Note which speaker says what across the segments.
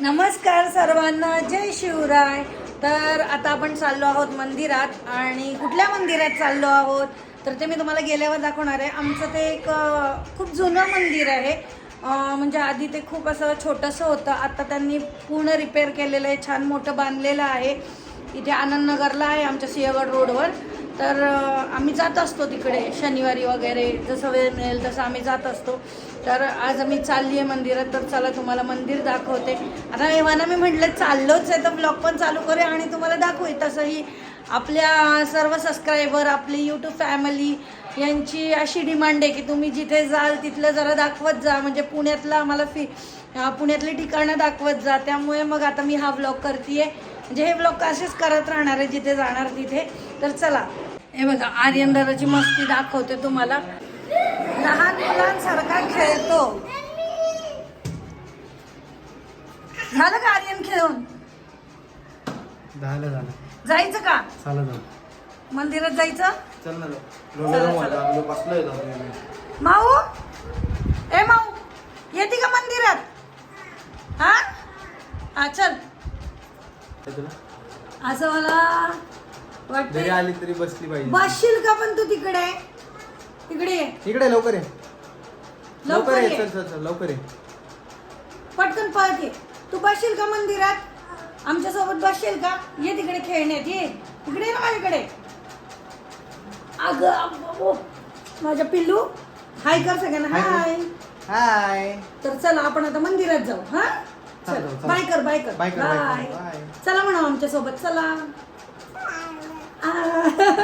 Speaker 1: नमस्कार सर्वांना जय शिवराय. तर आता आपण चाललो आहोत मंदिरात आणि कुठल्या मंदिरात चाललो आहोत? तर ते मी तुम्हाला गेल्यावर दाखवणार आहे. आमचं ते एक खूप जुनं मंदिर आहे. म्हणजे आधी ते खूप असं छोटंसं होतं. आता त्यांनी पूर्ण रिपेअर केलेलं आहे. छान मोठं बांधलेलं आहे. इथे आनंदनगरला आहे आमच्या सिंहगड रोडवर तर आम्ही जात असतो तिकडे शनिवारी वगैरे जसं वेळ मिळेल तसं आम्ही जात असतो. तर आज आम्ही चालली आहे मंदिरात तर चला तुम्हाला मंदिर दाखवते. आता एव्हाना मी म्हटलं चाललोच आहे तर ब्लॉग पण चालू करूया आणि तुम्हाला दाखवू. तसंही आपल्या सर्व सबस्क्रायबर आपली यूट्यूब फॅमिली यांची अशी डिमांड आहे की तुम्ही जिथे जाल तिथलं जरा दाखवत जा. म्हणजे पुण्यातलं आम्हाला फि पुण्यातली ठिकाणं दाखवत जा. त्यामुळे मग आता मी हा ब्लॉग करते म्हणजे हे ब्लॉग असेच करत राहणार आहे जिथे जाणार तिथे. तर चला हे बघा आर्यनदाराची मस्ती दाखवते तुम्हाला. लहान मुलांसारखा खेळतो. झालं का आर्यन खेळून?
Speaker 2: झालं झालं.
Speaker 1: जायचं का?
Speaker 2: चालत जाऊ.
Speaker 1: मंदिरात जायचं?
Speaker 2: चल ना बसलोय
Speaker 1: माऊ? ए माऊ येते का मंदिरात? हा? हा चल. असं मला वाटतं
Speaker 2: आली तरी बसली पाहिजे.
Speaker 1: बसशील का पण तू तिकडे? तिकडे ये.
Speaker 2: इकडे लवकर ये.
Speaker 1: लवकर
Speaker 2: ये. चल चल चल लवकर ये.
Speaker 1: पटकन पळत ये. तू बसशील का मंदिरात? आमच्यासोबत बसशील का? ये तिकडे खेळण्यात ये. तिकडे ये ना माझ्याकडे. अगं. माझ्या पिल्लू. हाय कर सगळ्यांना.
Speaker 2: हाय.
Speaker 1: हाय.
Speaker 2: कर. हाय.
Speaker 1: तर चला आपण आता मंदिरात जाऊ हा?
Speaker 2: चल.
Speaker 1: बाय कर बाय कर.
Speaker 2: बाय कर.
Speaker 1: चला म्हणा आमच्यासोबत चला.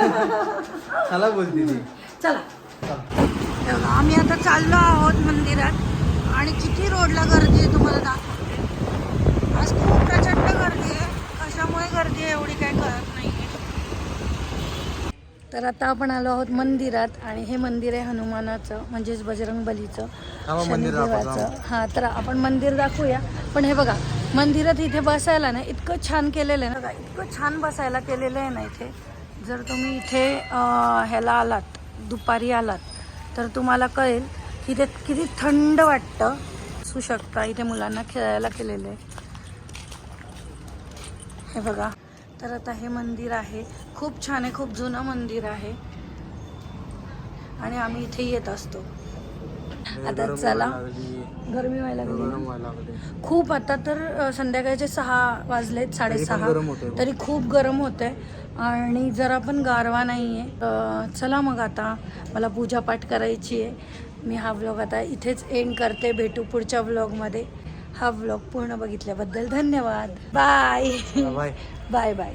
Speaker 2: चला बोलती ती
Speaker 1: चला. तेव्हा आम्ही आता चाललो आहोत मंदिरात आणि किती रोडला गर्दी आहे तुम्हाला दाखवते. आज खूप प्रचंड गर्दी आहे. कशामुळे गर्दी आहे एवढी काही कळत नाही तर आता आपण आलो आहोत मंदिरात आणि हे मंदिर आहे हनुमानाचं म्हणजेच बजरंग बलीचं
Speaker 2: दाखवा,
Speaker 1: शनिदेवाचं. हां तर आपण मंदिर दाखवूया. पण हे बघा मंदिरात इथे बसायला ना इतकं छान केलेलं आहे ना इतकं छान बसायला केलेलं आहे ना इथे. जर तुम्ही इथे ह्याला आलात दुपारी आलात तर तुम्हाला कळेल की ते किती थंड वाटतं. असू शकता इथे मुलांना खेळायला केलेलं आहे. हे बघा. तर आता हे मंदिर आहे. खूप छान आहे खूप जुनं मंदिर आहे. आणि आम्ही इथे येत असतो. आता चला. गरमी व्हायला लागली. खूप आता तर संध्याकाळचे सहा वाजलेत साडेसहा.
Speaker 2: होतंय.
Speaker 1: तरी खूप गरम होत आहे आणि जरा पण गारवा नाही आहे चला मग आता. मला पूजापाठ करायची आहे. मी हा व्लॉग आता इथेच एंड करते भेटू पुढच्या व्लॉगमध्ये हा व्लॉग पूर्ण बघितल्याबद्दल धन्यवाद. Bye
Speaker 2: bye
Speaker 1: bye bye